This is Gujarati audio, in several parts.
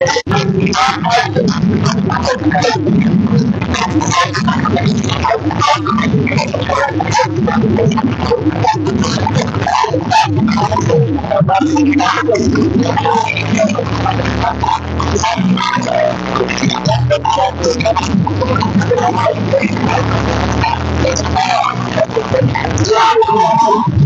અને મહારાષ્ટ્રમાં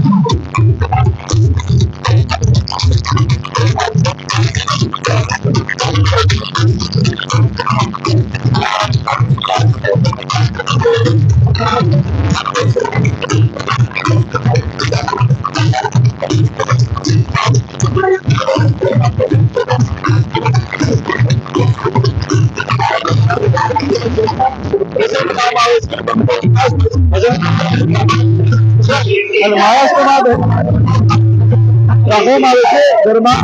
રાખવામાં આવે છે ઘરમાં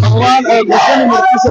ભગવાન અ, કૃષ્ણની મૂર્તિ છે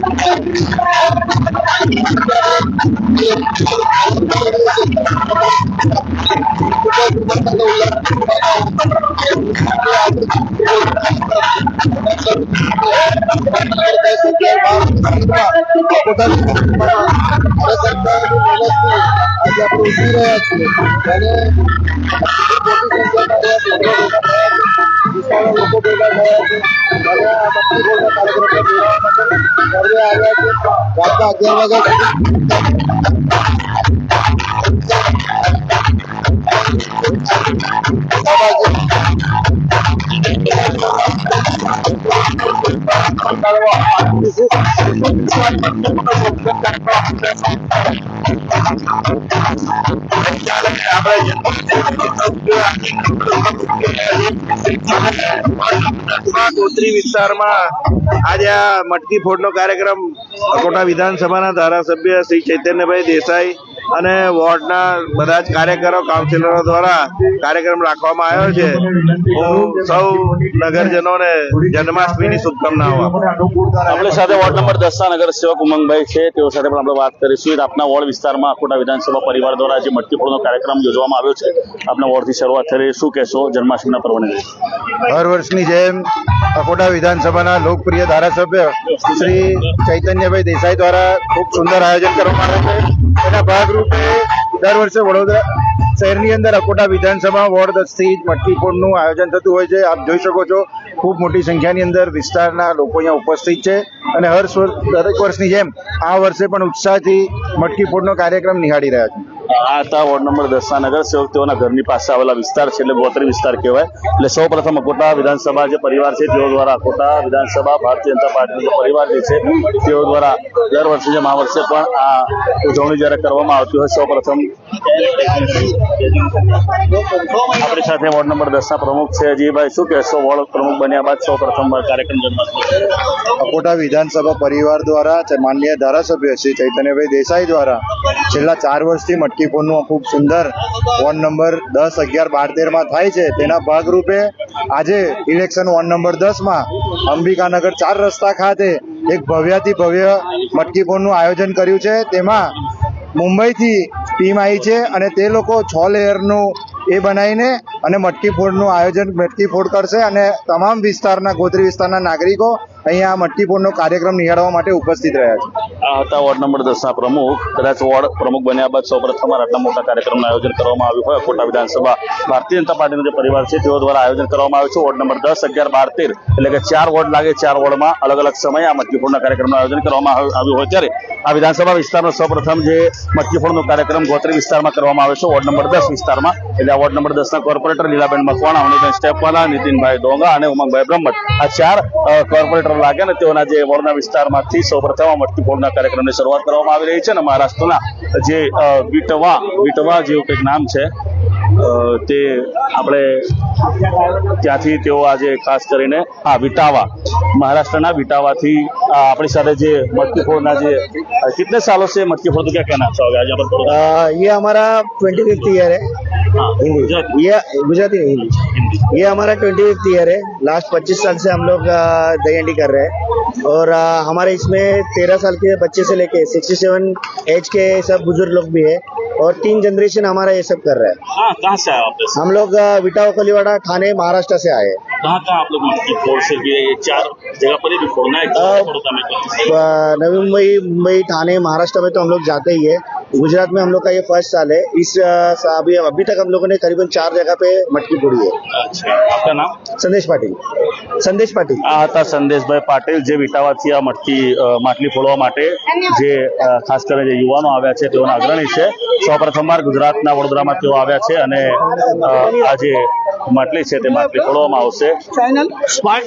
છે અને આરતી કરવામાં કોતરી વિસ્તારમાં આજે આ મટકી ફોડનો કાર્યક્રમ કોટા વિધાનસભાના ધારાસભ્ય શ્રી ચૈતન્યભાઈ દેસાઈ અને વોર્ડના બધા જ કાર્યકરો કાઉન્સિલરો દ્વારા કાર્યક્રમ રાખવામાં આવ્યો છે. હું સૌ નગરજનોને જન્માષ્ટમીની શુભકામનાઓ આપણી સાથે વોર્ડ નંબર દસના નગરસેવક નગર સેવક ઉમંગભાઈ છે. તેઓ સાથે પણ આપણે વાત કરીશું. આપના વોર્ડ વિસ્તારમાં અકોટા વિધાનસભા પરિવાર દ્વારા જે મટકી ફોડનો કાર્યક્રમ યોજવામાં આવ્યો છે. આપના વોર્ડથી શરૂઆત થઈ રહી. શું કહેશો? જન્માષ્ટમીના પર્વને હર વર્ષની જેમ અકોટા વિધાનસભાના લોકપ્રિય ધારાસભ્ય શ્રી ચૈતન્યભાઈ દેસાઈ દ્વારા ખૂબ સુંદર આયોજન કરવામાં આવે છે. એના ભાગરૂપે દર વર્ષે વડોદરા શહેરની અંદર અકોટા વિધાનસભા વોર્ડ દસથી ફોડનું આયોજન થતું હોય છે. આપ જોઈ શકો છો, ખૂબ મોટી સંખ્યાની અંદર વિસ્તારના લોકો અહીંયા ઉપસ્થિત છે અને હર દરેક વર્ષની જેમ આ વર્ષે પણ ઉત્સાહથી મટકી ફોડનો કાર્યક્રમ નિહાળી રહ્યા છે. આ હતા વોર્ડ નંબર દસ ના નગરસેવક તેઓના ઘરની પાસે આવેલા વિસ્તાર છે એટલે ગોત્રી વિસ્તાર કહેવાય. એટલે સૌ પ્રથમ અકોટા વિધાનસભા જે પરિવાર છે તેઓ દ્વારા અકોટા વિધાનસભા, ભારતીય જનતા પાર્ટીનો જે પરિવાર જે છે તેઓ દ્વારા દર વર્ષે જેમ આ વર્ષે પણ આ ઉજવણી જ્યારે કરવામાં આવતી હોય સૌ પ્રથમ આપણી સાથે વોર્ડ નંબર દસ ના પ્રમુખ છે અજયભાઈ. શું કહેશો? વોર્ડ પ્રમુખ બન્યા બાદ સૌ પ્રથમ કાર્યક્રમ અકોટા વિધાનસભા પરિવાર દ્વારા માનનીય ધારાસભ્ય શ્રી ચૈતન્યભાઈ દેસાઈ દ્વારા છેલ્લા ચાર વર્ષથી મટકી ફોનનું ખૂબ સુંદર વોર્ડ નંબર દસ અગિયાર બાર તેરમાં થાય છે. તેના ભાગરૂપે આજે ઇલેક્શન વોર્ડ નંબર દસમાં અંબિકાનગર ચાર રસ્તા ખાતે એક ભવ્યાથી ભવ્ય મટકી ફોનનું આયોજન કર્યું છે. તેમાં મુંબઈથી ટીમ આવી છે અને તે લોકો છ લેયરનું એ બનાવીને અને મટકી ફોડનું આયોજન મટકી ફોડ કરશે અને તમામ વિસ્તારના ગોત્રી વિસ્તારના નાગરિકો અહીંયા મટકી ફોડનો કાર્યક્રમ નિહાળવા માટે ઉપસ્થિત રહ્યા છે. આ હતા વોર્ડ નંબર દસ ના પ્રમુખ. કદાચ વોર્ડ પ્રમુખ બન્યા બાદ સૌ પ્રથમ આટલા મોટા કાર્યક્રમનું આયોજન કરવામાં આવ્યું હોય. કોટા વિધાનસભા ભારતીય જનતા પાર્ટીનો જે પરિવાર છે, તેઓ દ્વારા આયોજન કરવામાં આવ્યું છે. વોર્ડ નંબર દસ, અગિયાર, બાર, તેર, એટલે કે ચાર વોર્ડ લાગે ચાર વોર્ડમાં અલગ અલગ સમયે આ મટકીફોડના કાર્યક્રમનું આયોજન કરવામાં આવ- આવ્યું હોય. ત્યારે આ વિધાનસભા વિસ્તારનો સૌ પ્રથમ જે મટકીફોડનો કાર્યક્રમ ગોત્રી વિસ્તારમાં કરવામાં આવ્યો છે, વોર્ડ નંબર દસ વિસ્તારમાં. એટલે વોર્ડ નંબર દસ ના કોર્પોરેટર લીલાબેન મકવાણા અવનીબેન સ્ટેપવાલા નીતિનભાઈ ડોંગા અને ઉમંગભાઈ બ્રહ્મટ આ ચાર કોર્પોરેટર લાગે ને તેઓના જે વોર્ડના વિસ્તારમાંથી સૌ પ્રથમ આ મટકી ફોડના કાર્યક્રમની શરૂઆત કરવામાં આવી રહી છે અને મહારાષ્ટ્રના જે અ, વિટવા વિટવા જેવું કંઈક નામ છે અ, તે આપણે ત્યાંથી તેઓ આજે ખાસ કરીને હા વિટાવા મહારાષ્ટ્રના વિટાવાથી આ આપણી સાથે જે મટકી ફોડના જે અ, कितने सालों से मटकी फोड़ तो क्या कहना चाहोगे आज यहाँ पर अ, ये हमारा ट्वेंटी फिफ्थ ईयर है हाँ, हिंदी गुजराती। ये गुजराती नहीं हिंदी ये हमारा ट्वेंटी फिफ्थ ईयर है लास्ट पच्चीस साल से हम लोग अ, दही हंडी कर रहे हैं और आ, हमारे इसमें तेरह साल के बच्चे से लेके सिक्सटी सेवन एज के सब बुज़ुर्ग लोग भी है और तीन जनरेशन हमारा ये सब कर रहा है। हाँ कहाँ से आए आप? हम लोग विटाओ कलीवाड़ा कोलीवाड़ा ठाणे महाराष्ट्र से आए हैं। कहाँ कहाँ आप लोग मटकी फोड़ से ये ये चार जगह पर ही भी फोड़ना है? मेरे को अ, नवी मुंबई मुंबई थाने महाराष्ट्र में तो हम लोग जाते ही है। गुजरात में हम लोग का ये फर्स्ट साल है इस अ, सा- अभी अभी तक हम लोगों ने करीबन चार जगह पे मटकी फोड़ी है अच्छा आपका नाम संदेश पाटिल संदेश पाटिल આ હતા સંદેશભાઈ પાટીલ જે વિટાવાથી આ મટકી અ, માટલી ફોડવા માટે જે અ, ખાસ કરીને જે યુવાનો આવ્યા છે તેઓના અગ્રણી છે સૌપ્રથમવાર ગુજરાતના વડોદરામાં તેઓ આવ્યા છે અને અ, આ જે માટલી છે તે માટલી ફોડવામાં આવશે સ્માર્ટ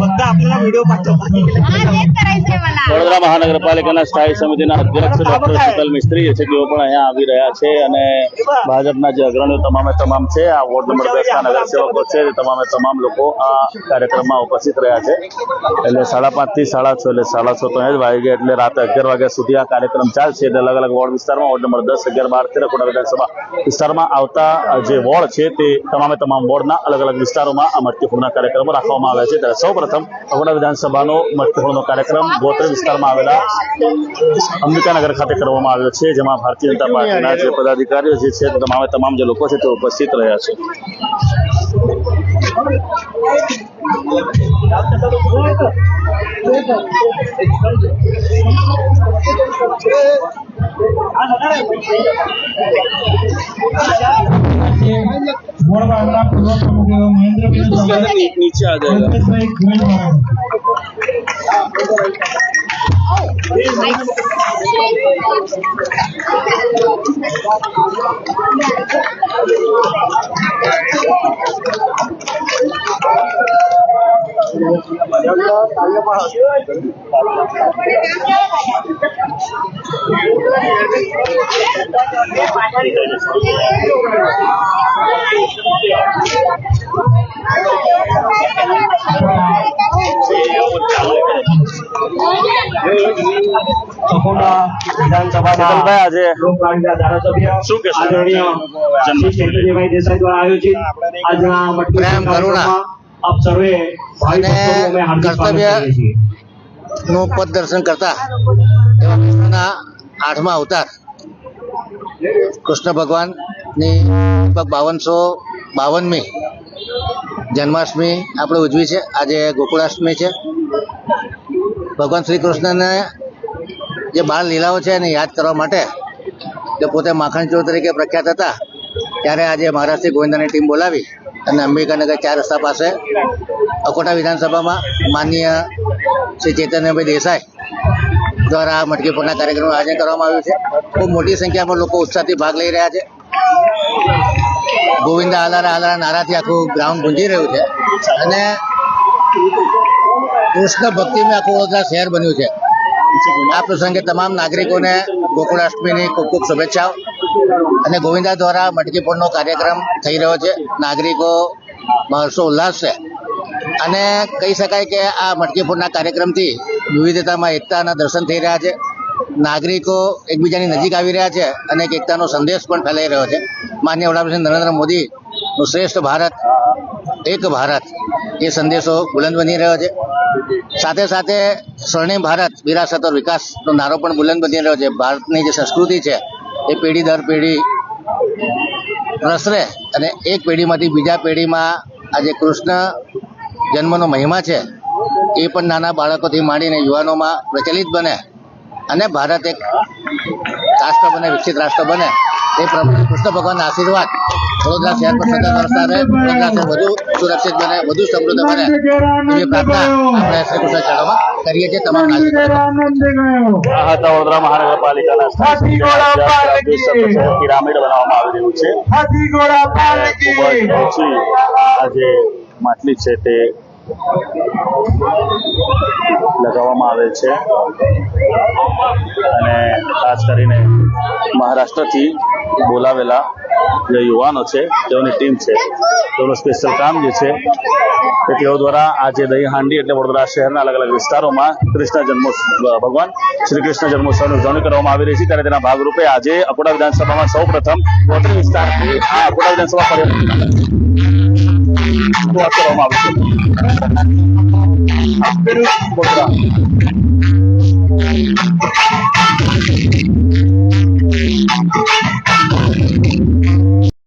फक्त आपल्याला व्हिडिओ पाठव बाकी हा तेच करायचंय मला વડોદરા મહાનગરપાલિકાના સ્થાયી સમિતિના અધ્યક્ષ ડોક્ટર શીતલ મિસ્ત્રી જે છે તેઓ પણ અહીંયા આવી રહ્યા છે અને ભાજપના જે અગ્રણીઓ તમામે તમામ છે આ વોર્ડ નંબર દસ ના નગરસેવકો છે તે તમામે તમામ લોકો આ કાર્યક્રમમાં ઉપસ્થિત રહ્યા છે એટલે સાડા પાંચ થી સાડા છ એટલે સાડા છ તો અહીંયા જ વાગી ગયા એટલે રાતે અગિયાર વાગ્યા સુધી આ કાર્યક્રમ ચાલશે એટલે અલગ અલગ વોર્ડ વિસ્તારમાં વોર્ડ નંબર દસ અગિયાર બાર તેર કોટા વિધાનસભા વિસ્તારમાં આવતા જે વોર્ડ છે તે તમામે તમામ વોર્ડના અલગ અલગ વિસ્તારોમાં આ મટકીફોડના કાર્યક્રમો રાખવામાં આવ્યા છે ત્યારે સૌ પ્રથમ અગોડા વિધાનસભાનો મટકીફોડનો કાર્યક્રમ ગોત્ર વિસ્તારમાં આવેલા અંબિકાનગર ખાતે કરવામાં આવ્યો છે, જેમાં ભારતીય જનતા પાર્ટીના જે પદાધિકારીઓ જે છે, તમામે તમામ જે લોકો છે તે ઉપસ્થિત રહ્યા છે. છે. ગોળબાગના પૂર્વ પ્રમુખ એવા મહેન્દ્રભાઈ ચૌહાણ નીચે આ જાય અલ્પેશભાઈ ગોળબાગ Thank oh, you. અકોટા વિધાનસભાના આજે લોકલાડીલા ધારાસભ્ય શું કહેશો? આદરણીય દેસાઈ દ્વારા આયોજિત આજના પ્રેમ, કરુણા. આપ સર્વે ભાવિ અને ભક્તોનું અમે હાર્દિક સ્વાગત કર્તવ્યનું પદ દર્શન કરતા એવા કૃષ્ણના આઠમા અવતાર કૃષ્ણ ભગવાનની લગભગ બાવનસો બાવનમી જન્માષ્ટમી આપણે ઉજવી છે. આજે ગોકુળાષ્ટમી છે. ભગવાન શ્રી કૃષ્ણને જે બાળ લીલાઓ છે એને યાદ કરવા માટે તે પોતે માખણ ચોર તરીકે પ્રખ્યાત હતા, ત્યારે આજે મહારાષ્ટ્રની ગોવિંદાની ટીમ બોલાવી અને અંબિકાનગર ચાર રસ્તા પાસે અકોટા વિધાનસભામાં માનનીય શ્રી ચૈતન્યભાઈ દેસાઈ દ્વારા મટકી પરના કાર્યક્રમનું આયોજન કરવામાં આવ્યું છે. ખૂબ મોટી સંખ્યામાં લોકો ઉત્સાહથી ભાગ લઈ રહ્યા છે. ગોવિંદા આલારા આલારા નારાથી આખું ગ્રાઉન્ડ ગુંજી રહ્યું છે અને કૃષ્ણ ભક્તિમાં આખું વડોદરા શહેર બન્યું છે. આ પ્રસંગે તમામ નાગરિકોને ગોકુળાષ્ટમીની ખૂબ ખૂબ શુભેચ્છાઓ. અને ગોવિંદા દ્વારા મટકી ફોડનો કાર્યક્રમ થઈ રહ્યો છે. નાગરિકો હર્ષો ઉલ્લાસ છે અને કહી શકાય કે આ મટકી ફોડના કાર્યક્રમથી વિવિધતામાં એકતાના દર્શન થઈ રહ્યા છે. નાગરિકો એકબીજાની નજીક આવી રહ્યા છે અને એક એકતાનો સંદેશ પણ ફેલાઈ રહ્યો છે. માન્ય વડાપ્રધાન નરેન્દ્ર મોદીનું શ્રેષ્ઠ ભારત એક ભારત. એ સંદેશો બુલંદ બની રહ્યો છે. સાથે સાથે સ્વર્ણિમ ભારત, વિરાસત ઓર વિકાસનો નારો પણ બુલંદ બની રહ્યો છે. ભારતની જે સંસ્કૃતિ છે, એ પેઢી દર પેઢી પ્રસરે અને એક પેઢીમાંથી બીજા પેઢીમાં આ જે કૃષ્ણ જન્મનો મહિમા છે, એ પણ નાના બાળકોથી માંડીને યુવાનોમાં પ્રચલિત બને. અને ભારત એક રાષ્ટ્ર બને વિકસિત રાષ્ટ્ર બને. એ પ્રમાણે કૃષ્ણ ભગવાનના આશીર્વાદ વડોદરા શહેર પર સતત વરસતા રહે વડોદરા શહેર વધુ સુરક્ષિત બને વધુ સમૃદ્ધ બને. એવી પ્રાર્થના આપણે શ્રી કૃષ્ણ ચરણોમાં કરીએ છીએ. તમામ વડોદરા મહાનગરપાલિકાના પિરામિડ બનાવવામાં આવી રહ્યું છે. આજે આ જે માટલી છે તે લગાવવામાં આવે છે. અને ખાસ કરીને મહારાષ્ટ્રથી બોલાવેલા જે યુવાનો છે, તેઓની ટીમ છે. તેઓનું સ્પેશિયલ કામ જે છે કે તેઓ દ્વારા આજે દહીં હાંડી એટલે વડોદરા શહેરના અલગ અલગ વિસ્તારોમાં કૃષ્ણ જન્મોત્સવ ભગવાન શ્રી કૃષ્ણ જન્મોત્સવની ઉજવણી કરવામાં આવી રહી છે. ત્યારે તેના ભાગરૂપે આજે અકોટા વિધાનસભામાં સૌ પ્રથમ વિસ્તારથી આ અકોટા વિધાનસભા કરવામાં આવી છે. વડોદરા